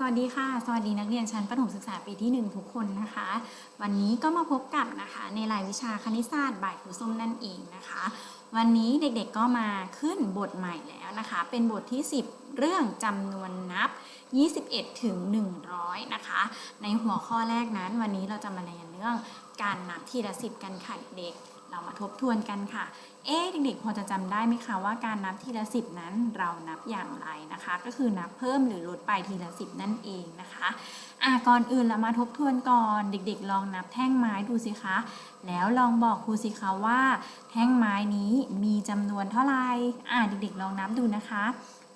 สวัสดีค่ะ สวัสดีนักเรียนชั้นประถมศึกษาปีที่ 1 ทุกคนนะคะ วันนี้ก็มาพบกับนะคะในรายวิชาคณิตศาสตร์บ่ายครูส้มนั่นเองนะคะ วันนี้เด็กๆก็มาขึ้นบทใหม่แล้วนะคะ เป็นบทที่ 10 เรื่องจำนวนนับ 21 ถึง 100 นะคะ ในหัวข้อแรกนั้นวันนี้เราจะมาเรียนเรื่องการนับทีละสิบกันค่ะเด็กๆ เรามาทบทวนกันค่ะ เอ๊เด็กๆ พอจะจำได้ไหมคะว่าการนับทีละสิบนั้นเรานับอย่างไรนะคะ ก็คือนับเพิ่มหรือลดไปทีละสิบนั่นเองนะคะอะก่อนอื่นเรามาทบทวนก่อนเด็กๆ ลองนับแท่งไม้ดูสิคะ แล้วลองบอกครูสิคะว่า แท่งไม้นี้มีจำนวนเท่าไหร่อะเด็กๆ ลองนับดูนะคะ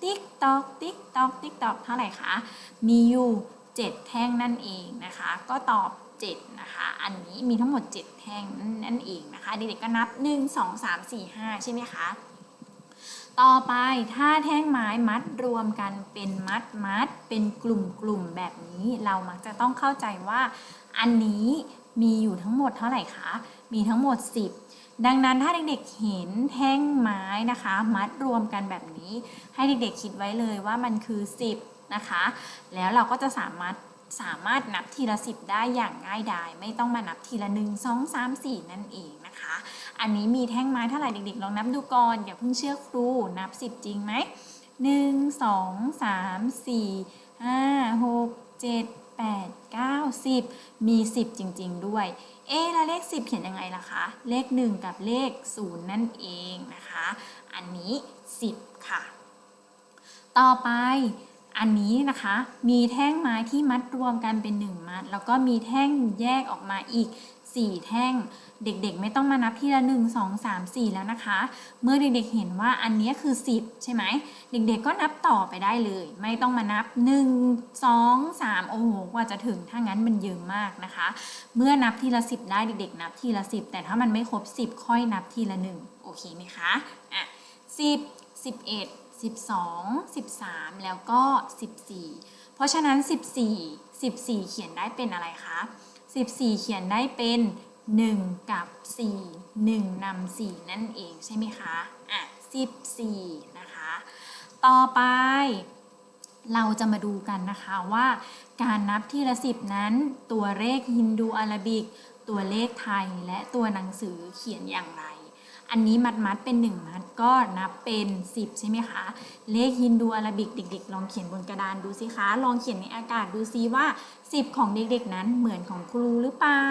ติ๊กตอกติ๊กตอกติ๊กตอกเท่าไหร่คะมีอยู่ 7 แท่งนั่นเองนะคะ ก็ตอบ 7นะคะอันนี้มีทั้งหมด 7 แท่งนั่นเองนะคะเด็กๆก็นับ 1 2 3 4 5 ใช่ไหมคะต่อไปถ้าแท่งไม้มัดรวมกันเป็นมัดมัดเป็นกลุ่มกลุ่มแบบนี้ เรามักจะต้องเข้าใจว่า อันนี้มีอยู่ทั้งหมดเท่าไหร่คะมีทั้งหมด 10 ดังนั้นถ้าเด็กๆเห็นแท่งไม้นะคะ มัดรวมกันแบบนี้ ให้เด็กๆคิดไว้เลยว่ามันคือ 10นะคะ แล้วเราก็จะสามารถ สามารถนับทีละ 10 ได้อย่างง่ายดาย ไม่ต้องมานับทีละ 1 2 3 4 นั่นเองนะคะ อันนี้มีแท่งไม้เท่าไหร่เด็กๆ ลองนับดูก่อน อย่าเพิ่งเชื่อครูนับ 10 จริงไหมหนึ่งสองสามสี่ห้าหกเจ็ดแปดเก้าสิบมี 10 จริง ๆ ด้วย เอ๊แล้วเลข 10 เขียนยังไงล่ะคะ เลข 1 กับเลข 0 นั่นเองนะคะ อันนี้ 10 ค่ะ ต่อไป อันนี้นะคะมีแท่งไม้ที่มัดรวมกันเป็น 1 มัด แล้วก็มีแท่งแยกออกมาอีก 4 แท่ง เด็กๆ ไม่ต้องมานับทีละ 1 2 3 4 แล้วนะคะ เมื่อเด็กๆเห็นว่าอันนี้คือ 10 ใช่ไหม เด็กๆก็นับต่อไปได้เลย ไม่ต้องมานับ 1 2 3 โอ้โหกว่าจะถึงถ้างั้นมันเยอะมากนะคะ เมื่อนับทีละ 10 ได้เด็กๆ นับทีละ 10 แต่ถ้ามันไม่ครบ 10 ค่อยนับทีละ 1 โอเคไหมคะอะ10 11 12 13 แล้วก็ 14 เพราะฉะนั้น 14 14 เขียนได้เป็นอะไรคะ 14 เขียนได้เป็น 1 กับ 4 1นำ4นั่นเองใช่ไหมคะอะ14 นะคะ ต่อไปเราจะมาดูกันนะคะว่าการนับทีละสิบนั้นตัวเลขฮินดูอาราบิก ตัวเลขไทยและตัวหนังสือเขียนอย่างไร อันนี้มัดมัดเป็น 1 มัดก็นับเป็น 10 ใช่ไหมคะ เลขฮินดูอาราบิกเด็ก ๆ ลองเขียนบนกระดานดูสิคะ ลองเขียนในอากาศดูซิว่า 10 ของเด็กๆนั้นเหมือนของครูหรือเปล่า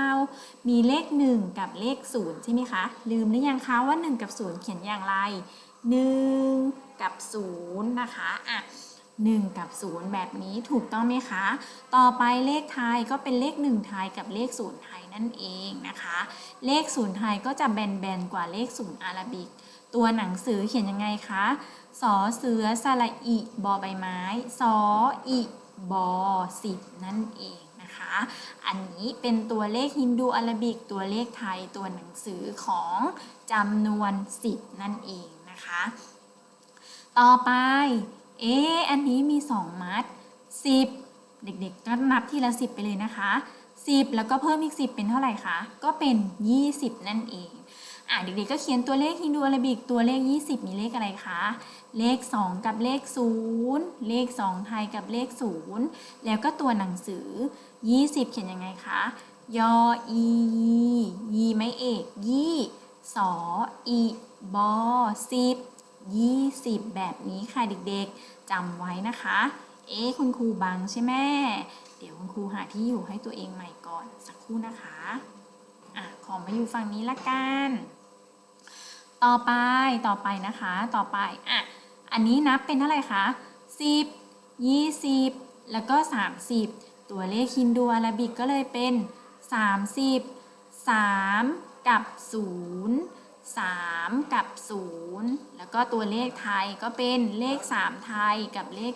มีเลข 1 กับเลข 0 ใช่ไหมคะ ลืมหรือยังคะว่า 1 กับ 0 เขียนอย่างไร 1 กับ 0 นะคะอะ 1 กับ 0 แบบนี้ถูกต้องไหมคะ ต่อไปเลขไทยก็เป็นเลข 1 ไทยกับเลข 0 ไทยนั่นเองนะคะ เลข 0 ไทยก็จะแบนๆกว่าเลข 0 อาราบิก ตัวหนังสือเขียนยังไงคะสอเสือสระอิบอใบไม้สออิบอสิบนั่นเองนะคะ อันนี้เป็นตัวเลขฮินดูอาราบิก ตัวเลขไทยตัวหนังสือของจำนวน 10 นั่นเองนะคะ ต่อไป เอ๊อันนี้มี 2 มัด 10 เด็กๆ ก็นับทีละ 10 ไปเลยนะคะ 10 แล้วก็เพิ่มอีก 10 เป็นเท่าไหร่คะ ก็เป็น 20 นั่นเอง อะเด็กๆ ก็เขียนตัวเลขฮินดูอาราบิกตัวเลข 20 มีเลขอะไรคะ เลข 2 กับเลข 0 เลข 2 ไทยกับเลข 0 แล้วก็ตัวหนังสือ 20 เขียนยังไงคะ ยอ อี ยี ไม่เอก ยี่ สอ อี บอสิบ 20 แบบนี้ค่ะเด็กๆจำไว้นะคะ เอ๊คุณครูบังใช่ไหมเดี๋ยวคุณครูหาที่อยู่ให้ตัวเองใหม่ก่อนสักครู่นะคะอะขอมาอยู่ฝั่งนี้ละกัน ต่อไปต่อไปนะคะ ต่อไปอะอันนี้นับเป็นเท่าไหร่คะ10 20 แล้วก็ 30 ตัวเลขฮินดูอาราบิกก็เลยเป็น 30 3 กับ 0 3 กับ 0 แล้วก็ตัวเลขไทยก็เป็นเลข 3 ไทยกับเลข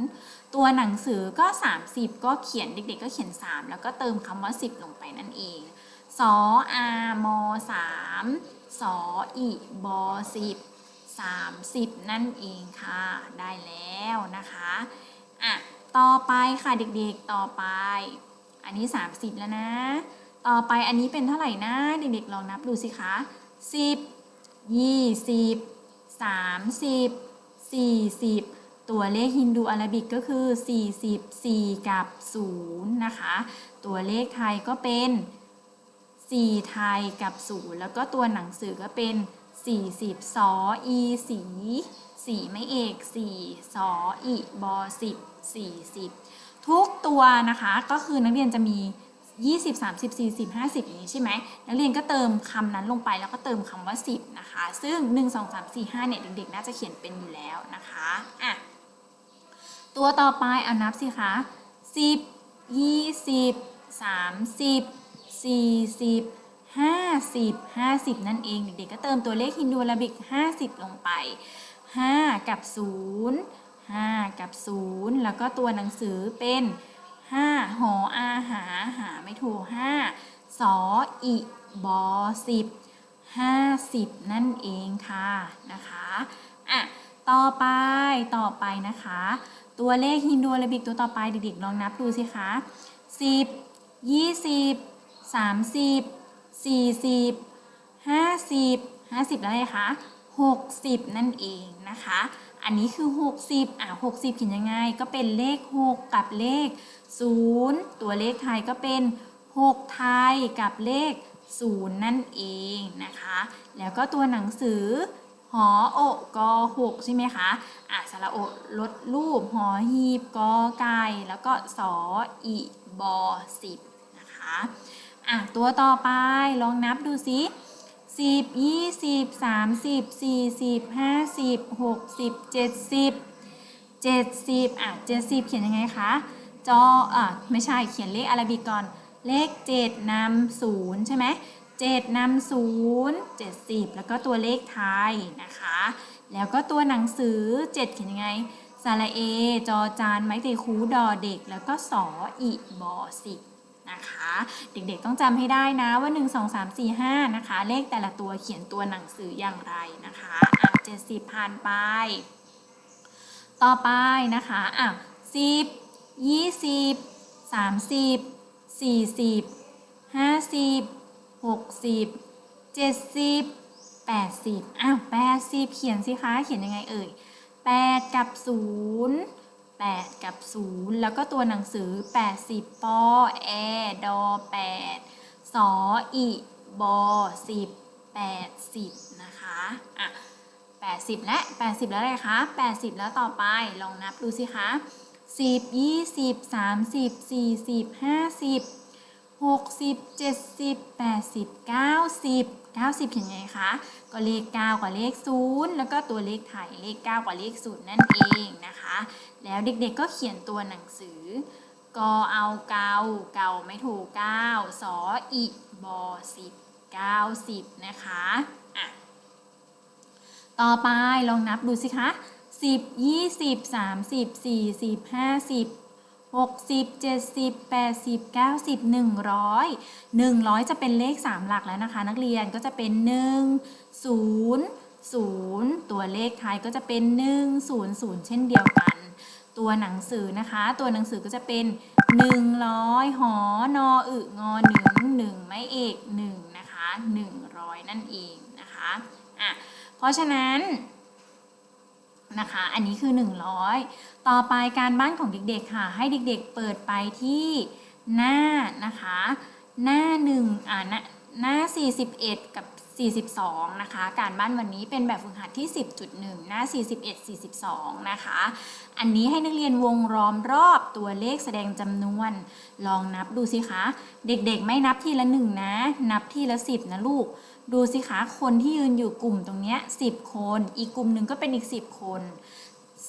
0 ตัวหนังสือก็ 30 ก็เขียนเด็กๆ ก็เขียน 3 แล้วก็เติมคำว่า 10 ลงไปนั่นเองสออามอ3สออีบอ10 30นั่นเองค่ะ ได้แล้วนะคะอะต่อไปค่ะเด็กๆต่อไป อันนี้ 30 แล้วนะ ต่อไปอันนี้เป็นเท่าไหร่นะ เด็กๆลองนับดูสิคะ 10 20 30 40 ตัวเลขฮินดูอาราบิกก็คือ 44 กับ 0 นะคะ ตัวเลขไทยก็เป็น 4 ไทยกับ 0 แล้วก็ตัวหนังสือก็เป็น 40สออีสีสีไม่เอก4สออีบอ10 40 ทุกตัวนะคะก็คือนักเรียนจะมี 20 30 40 50อย่างนี้ใช่ไหมนักเรียนก็เติมคำนั้นลงไปแล้วก็เติมคำว่า 10 นะคะ ซึ่ง 1 2 3 4 5เนี่ยเด็กๆ น่าจะเขียนเป็นอยู่แล้วนะคะอะตัวต่อไปเอานับสิคะ10 20 30 40 50 50 นั่นเองเด็กๆ ก็เติมตัวเลขฮินดูอาราบิก 50 ลงไป 5 กับ 0 5 กับ 0 แล้วก็ตัวหนังสือเป็น หออาหาหาไม่ถูก5สออิบอ10 50นั่นเองค่ะนะคะอะต่อไปต่อไปนะคะ ตัวเลขฮินดูอาราบิกตัวต่อไปเด็กๆลองนับดูสิคะ10 20 30 40 50 50แล้วไงคะ 60 นั่นเองนะคะ อันนี้คือ 60 อะ 60เขียนยังไง ก็เป็นเลข 6 กับเลข 0 ตัวเลขไทยก็เป็น 6 ไทยกับเลข 0 นั่นเองนะคะ แล้วก็ตัวหนังสือหอโอกอ6ใช่ไหมคะอะสระโอลดรูปหอหีบกอไก่แล้วก็สออีบอ10นะคะอะตัวต่อไปลองนับดูสิ สิบยี่สิบสามสิบสี่สิบห้าสิบหกสิบเจ็ดสิบเจ็ดสิบอะเจ็ดสิบเขียนยังไงคะจออะไม่ใช่เขียนเลขอาราบิกก่อน เลขเจ็ดนำศูนย์ใช่ไหมเจ็ดนำศูนย์เจ็ดสิบแล้วก็ตัวเลขไทยนะคะ แล้วก็ตัวหนังสือเจ็ดเขียนยังไงสระเอ จอจานไม้ตีคูดอเด็ก แล้วก็สออีบอสิบ นะคะ เด็กๆต้องจำให้ได้นะว่า 1 2 3 4 5 นะคะ เลขแต่ละตัวเขียนตัวหนังสืออย่างไรนะคะอะ70 ผ่านไป ต่อไปนะคะอะ10 20 30 40 50 60 70 80อ้าว80 เขียนสิคะ เขียนยังไงเอ่ย 8 กับ 0 8 กับ 0 แล้วก็ตัวหนังสือ 80ปอแอดอ8สออีบอ10 80 นะคะอะ80 และ 80 แล้วอะไรคะ 80 แล้วต่อไปลองนับดูสิคะ 10 20 30 40 50 60 70 80 90 90เขียนไงคะ ก็เลข 9กับเลข 0 แล้วก็ตัวเลขไทยเลข 9กับเลข 0 นั่นเองนะคะ แล้วเด็กๆก็เขียนตัวหนังสือ กอเอาเกาเกาไม่ถูก9สออีบอ10 90 นะคะอะต่อไปลองนับดูสิคะ 10 20 30 40 50 60 70 80 90 100 100 จะเป็นเลข 3 หลักแล้วนะคะ นักเรียนก็จะเป็น 1 0 0 ตัวเลขไทยก็จะเป็น 1 0 0 เช่นเดียวกัน ตัวหนังสือนะคะ ตัวหนังสือก็จะเป็น 100 หอนออึงอหนึ่งหนึ่งไม่เอก1นะคะ100 นั่นเองนะคะอะเพราะฉะนั้น นะคะ อันนี้คือ 100 ต่อไปการบ้านของเด็กๆค่ะ ให้เด็กๆเปิดไปที่หน้านะคะ หน้า1อ่าหน้าหน้า 41 กับ 42 นะคะ การบ้านวันนี้เป็นแบบฝึกหัดที่ 10.1 หน้า 41 42 นะคะ อันนี้ให้นักเรียนวงล้อมรอบตัวเลขแสดงจำนวน ลองนับดูสิคะ เด็กๆ ไม่นับทีละหนึ่งนะ นับทีละ 10 นะลูก ดูสิคะคนที่ยืนอยู่กลุ่มตรงเนี้ย10 คน อีกกลุ่มหนึ่งก็เป็นอีก 10 คน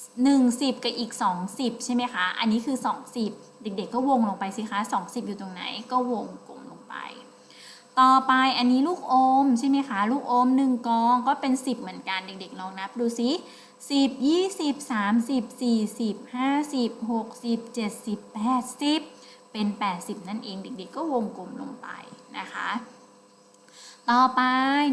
1 10 กับอีก 2 10 ใช่ไหมคะ อันนี้คือ 2 10 เด็กๆ ก็วงลงไปสิคะ2 10 อยู่ตรงไหน ก็วงกลมลงไป ต่อไปอันนี้ลูกอมใช่ไหมคะ ลูกอม 1 กองก็เป็น 10 เหมือนกัน เด็กๆ ลองนับดูสิ10 20 30 40 50 60 70 80 เป็น 80 นั่นเอง เด็กๆ ก็วงกลมลงไปนะคะ ต่อไป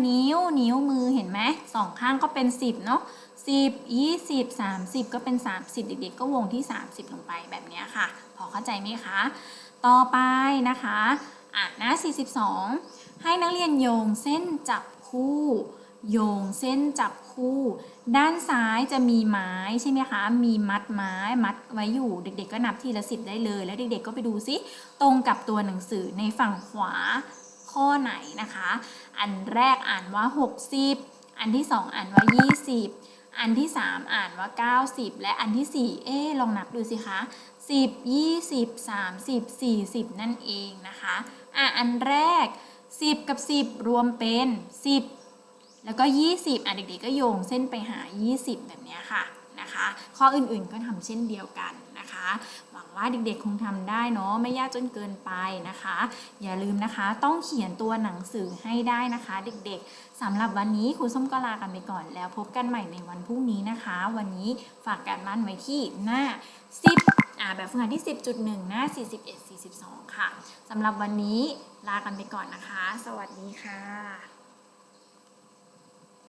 นิ้วนิ้วมือเห็นไหมสองข้างก็เป็น 10 เนาะ10 20 30 ก็เป็น 30 เด็กๆ ก็วงที่ 30 ลงไปแบบนี้ค่ะ พอเข้าใจไหมคะ ต่อไปนะคะอะหน้า 42 ให้นักเรียนโยงเส้นจับคู่ โยงเส้นจับคู่ ด้านซ้ายจะมีไม้ใช่ไหมคะ มีมัดไม้มัดไว้อยู่ เด็กๆ ก็นับทีละสิบได้เลย แล้วเด็กๆ ก็ไปดูซิ ตรงกับตัวหนังสือในฝั่งขวา ข้อไหนนะคะ อันแรกอ่านว่า 60 อันที่สองอ่านว่า 20 อันที่ 3 อ่านว่า 90 และอันที่ 4 เอ๊ลองนับดูสิคะ 10 20 30 40 นั่นเองนะคะอะอันแรก 10 กับ 10 รวมเป็น 10 แล้วก็ 20อะเด็กๆก็โยงเส้นไปหา 20 แบบนี้ค่ะนะคะ ข้ออื่นๆก็ทำเช่นเดียวกันนะคะ ว่าเด็กๆคงทำได้เนาะไม่ยากจนเกินไปนะคะ อย่าลืมนะคะ ต้องเขียนตัวหนังสือให้ได้นะคะ เด็กๆสำหรับวันนี้ครูส้มก็ลากันไปก่อนแล้วพบกันใหม่ในวันพรุ่งนี้นะคะ วันนี้ฝากการบ้านไว้ที่หน้า 10อ่าแบบฝึกหัดที่ 10.1 หน้า 41 42 ค่ะสำหรับวันนี้ลากันไปก่อนนะคะ สวัสดีค่ะ